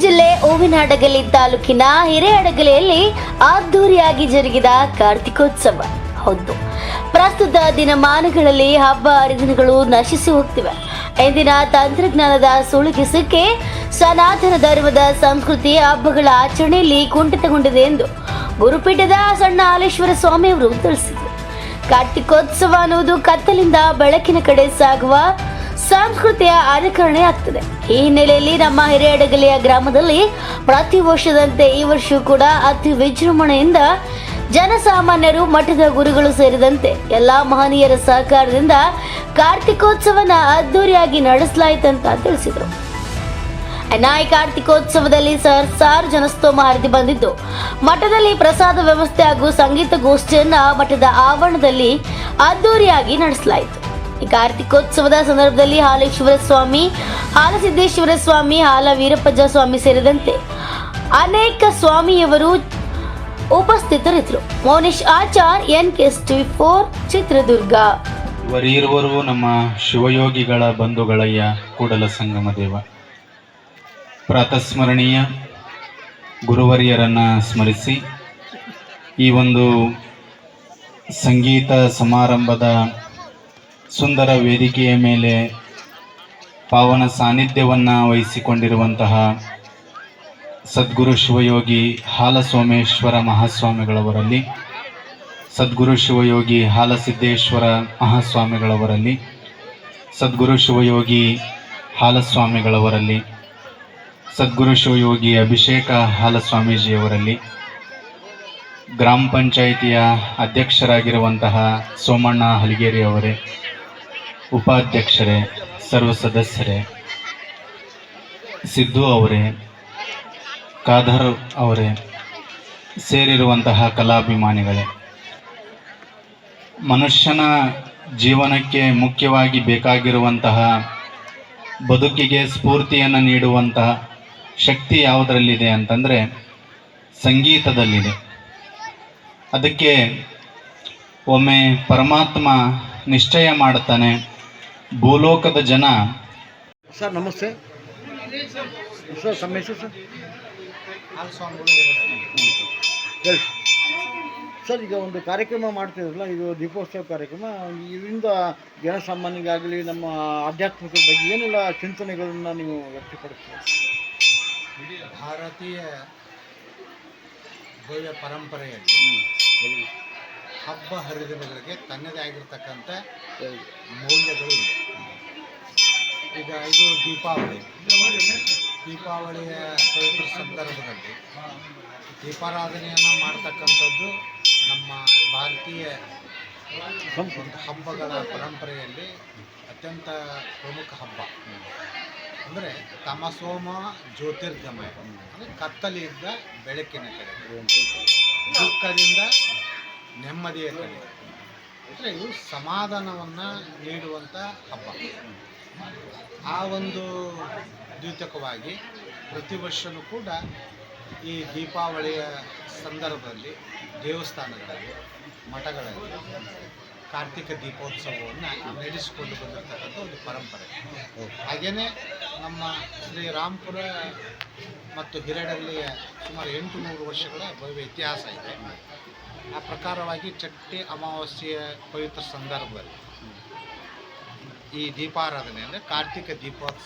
ಜಿಲ್ಲೆ ಹೂವಿನಹಡಗಲಿ ತಾಲೂಕಿನ ಹಿರೇಹಡಗಲಿಯಲ್ಲಿ ಅದ್ದೂರಿಯಾಗಿ ಜರುಗಿದ ಕಾರ್ತಿಕೋತ್ಸವ. ಹೌದು. ಪ್ರಸ್ತುತ ದಿನಮಾನಗಳಲ್ಲಿ ಹಬ್ಬ ಹರಿದಿನಗಳು ನಶಿಸಿ ಹೋಗ್ತಿವೆ. ಇಂದಿನ ತಂತ್ರಜ್ಞಾನದ ಸುಳುಗಿಸಕ್ಕೆ ಸನಾತನ ಧರ್ಮದ ಸಂಸ್ಕೃತಿ ಹಬ್ಬಗಳ ಆಚರಣೆಯಲ್ಲಿ ಕುಂಠಿತಗೊಂಡಿದೆ ಎಂದು ಗುರುಪೀಠದ ಸಣ್ಣ ಹಾಲೇಶ್ವರ ಸ್ವಾಮಿಯವರು ತಿಳಿಸಿದರು. ಕಾರ್ತಿಕೋತ್ಸವ ಅನ್ನುವುದು ಕತ್ತಲಿಂದ ಬೆಳಕಿನ ಕಡೆ ಸಾಗುವ ಸಂಸ್ಕೃತಿಯ ಅನುಕರಣೆ ಆಗ್ತದೆ. ಈ ಹಿನ್ನೆಲೆಯಲ್ಲಿ ನಮ್ಮ ಹಿರಿಯಡಗಲಿಯ ಗ್ರಾಮದಲ್ಲಿ ಪ್ರತಿ ವರ್ಷದಂತೆ ಈ ವರ್ಷವೂ ಕೂಡ ಅತಿ ವಿಜೃಂಭಣೆಯಿಂದ ಜನಸಾಮಾನ್ಯರು, ಮಠದ ಗುರುಗಳು ಸೇರಿದಂತೆ ಎಲ್ಲಾ ಮಹನೀಯರ ಸಹಕಾರದಿಂದ ಕಾರ್ತಿಕೋತ್ಸವನ ಅದ್ದೂರಿಯಾಗಿ ನಡೆಸಲಾಯಿತಂತ ತಿಳಿಸಿದರು. ನಾಯಿ ಕಾರ್ತಿಕೋತ್ಸವದಲ್ಲಿ ಸಹಸ್ರಾರು ಜನಸ್ತೋಮ ಹರಿದು ಬಂದಿದ್ದು, ಮಠದಲ್ಲಿ ಪ್ರಸಾದ ವ್ಯವಸ್ಥೆ ಹಾಗೂ ಸಂಗೀತ ಗೋಷ್ಠಿಯನ್ನ ಮಠದ ಆವರಣದಲ್ಲಿ ಅದ್ದೂರಿಯಾಗಿ ನಡೆಸಲಾಯಿತು. ಈ ಕಾರ್ತಿಕೋತ್ಸವದ ಸಂದರ್ಭದಲ್ಲಿ ಹಾಲೇಶ್ವರ ಸ್ವಾಮಿ ಹಾಲಸಿದ್ದೇಶ್ವರ ಸ್ವಾಮಿ ಹಾಲ ವೀರಪ್ಪಜ ಸ್ವಾಮಿ ಸೇರಿದಂತೆ ಅನೇಕ ಸ್ವಾಮಿಯವರು ಉಪಸ್ಥಿತರಿದ್ದರು. Mounesh Achar, N K four, Chitradurga. ವರೀರ್ವರು ನಮ್ಮ ಶಿವಯೋಗಿಗಳ ಬಂಧುಗಳಯ್ಯ ಕೂಡಲ ಸಂಗಮ ದೇವ. ಪ್ರಾತಸ್ಮರಣೀಯ ಗುರುವರಿಯರನ್ನ ಸ್ಮರಿಸಿ, ಈ ಒಂದು ಸಂಗೀತ ಸಮಾರಂಭದ ಸುಂದರ ವೇದಿಕೆಯ ಮೇಲೆ ಪಾವನ ಸಾನ್ನಿಧ್ಯವನ್ನು ವಹಿಸಿಕೊಂಡಿರುವಂತಹ ಸದ್ಗುರು ಶಿವಯೋಗಿ ಹಾಲಸೋಮೇಶ್ವರ ಮಹಾಸ್ವಾಮಿಗಳವರಲ್ಲಿ, ಸದ್ಗುರು ಶಿವಯೋಗಿ ಹಾಲಸಿದ್ದೇಶ್ವರ ಮಹಾಸ್ವಾಮಿಗಳವರಲ್ಲಿ, ಸದ್ಗುರು ಶಿವಯೋಗಿ ಹಾಲಸ್ವಾಮಿಗಳವರಲ್ಲಿ, ಸದ್ಗುರು ಶಿವಯೋಗಿ ಅಭಿಷೇಕ ಹಾಲಸ್ವಾಮೀಜಿಯವರಲ್ಲಿ, ಗ್ರಾಮ ಪಂಚಾಯಿತಿಯ ಅಧ್ಯಕ್ಷರಾಗಿರುವಂತಹ ಸೋಮಣ್ಣ ಹಲಿಗೇರಿ ಅವರೇ ಉಪಾಧ್ಯಕ್ಷರೇ ಸರ್ವ ಸದಸ್ಯರೇ ಸಿದ್ದು ಅವರೇ, ಖಾದರ್ ಅವರೇ ಸೇರಿರುವಂತಹ ಕಲಾಭಿಮಾನಿಗಳೇ, ಮನುಷ್ಯನ ಜೀವನಕ್ಕೆ ಮುಖ್ಯವಾಗಿ ಬೇಕಾಗಿರುವಂತಹ ಬದುಕಿಗೆ ಸ್ಫೂರ್ತಿಯನ್ನು ನೀಡುವಂತಹ ಶಕ್ತಿ ಯಾವುದರಲ್ಲಿದೆ ಅಂತಂದರೆ ಸಂಗೀತದಲ್ಲಿದೆ. ಅದಕ್ಕೆ ಒಮ್ಮೆ ಪರಮಾತ್ಮ ನಿಶ್ಚಯ ಮಾಡುತ್ತಾನೆ ಭೂಲೋಕದ ಜನ. ಸರ್ ನಮಸ್ತೆ. ಸರ್ ತಮ್ಮ ಹೆಸರು ಸರ್? ಹೇಳಿ. ಸರ್ ಈಗ ಒಂದು ಕಾರ್ಯಕ್ರಮ ಮಾಡ್ತಿದ್ರಲ್ಲ ಇದು ದೀಪೋತ್ಸವ ಕಾರ್ಯಕ್ರಮ. ಇದರಿಂದ ಜನಸಾಮಾನ್ಯರಿಗಾಗಲಿ ನಮ್ಮ ಆಧ್ಯಾತ್ಮಿಕ ಬಗ್ಗೆ ಏನೆಲ್ಲ ಚಿಂತನೆಗಳನ್ನು ನೀವು ವ್ಯಕ್ತಪಡಿಸ್ತೀರಿ? ಇಡೀ ಭಾರತೀಯ ಭವ್ಯ ಪರಂಪರೆಯಲ್ಲಿ ಹಬ್ಬ ಹರಿದಿನಗಳಿಗೆ ತನ್ನದೇ ಆಗಿರ್ತಕ್ಕಂಥ ಮೌಲ್ಯಗಳು ಇದೆ ಈಗ ಇದು ದೀಪಾವಳಿ. ದೀಪಾವಳಿಯ ಪವಿತ್ರ ಸಂದರ್ಭದಲ್ಲಿ ದೀಪಾರಾಧನೆಯನ್ನು ಮಾಡ್ತಕ್ಕಂಥದ್ದು ನಮ್ಮ ಭಾರತೀಯ ಒಂದು ಹಬ್ಬಗಳ ಪರಂಪರೆಯಲ್ಲಿ ಅತ್ಯಂತ ಪ್ರಮುಖ ಹಬ್ಬ. ಅಂದರೆ ತಮಸೋಮ ಜ್ಯೋತಿರ್ಗಮಯ ಅಂದರೆ ಕತ್ತಲಿದ್ದ ಬೆಳಕಿನ ಕಡೆ. ದುಃಖದಿಂದ ನೆಮ್ಮದಿಯ ಕಡೆ. ಅಂದರೆ ಇದು ಸಮಾಧಾನವನ್ನು ನೀಡುವಂಥ ಹಬ್ಬ. ಆ ಒಂದು ದ್ಯೂತಕವಾಗಿ ಪ್ರತಿ ವರ್ಷವೂ ಕೂಡ ಈ ದೀಪಾವಳಿಯ ಸಂದರ್ಭದಲ್ಲಿ ದೇವಸ್ಥಾನಗಳಲ್ಲಿ, ಮಠಗಳಲ್ಲಿ ಕಾರ್ತಿಕ ದೀಪೋತ್ಸವವನ್ನು ನಡೆಸಿಕೊಂಡು ಬಂದಿರತಕ್ಕಂಥ ಒಂದು ಪರಂಪರೆ. ಹಾಗೆಯೇ ನಮ್ಮ ಶ್ರೀರಾಮ್ಪುರ ಮತ್ತು ಹಿರೇಡಳ್ಳಿಯ ಸುಮಾರು ಎಂಟು ನೂರು ವರ್ಷಗಳ ಭವ್ಯ ಇತಿಹಾಸ ಇದೆ. ಆ ಪ್ರಕಾರವಾಗಿ ಚಟ್ಟಿ ಅಮಾವಾಸ್ಯೆಯ ಪವಿತ್ರ ಸಂದರ್ಭದಲ್ಲಿ ಈ ದೀಪಾರಾಧನೆ ಅಂದರೆ ಕಾರ್ತಿಕ ದೀಪೋತ್ಸವ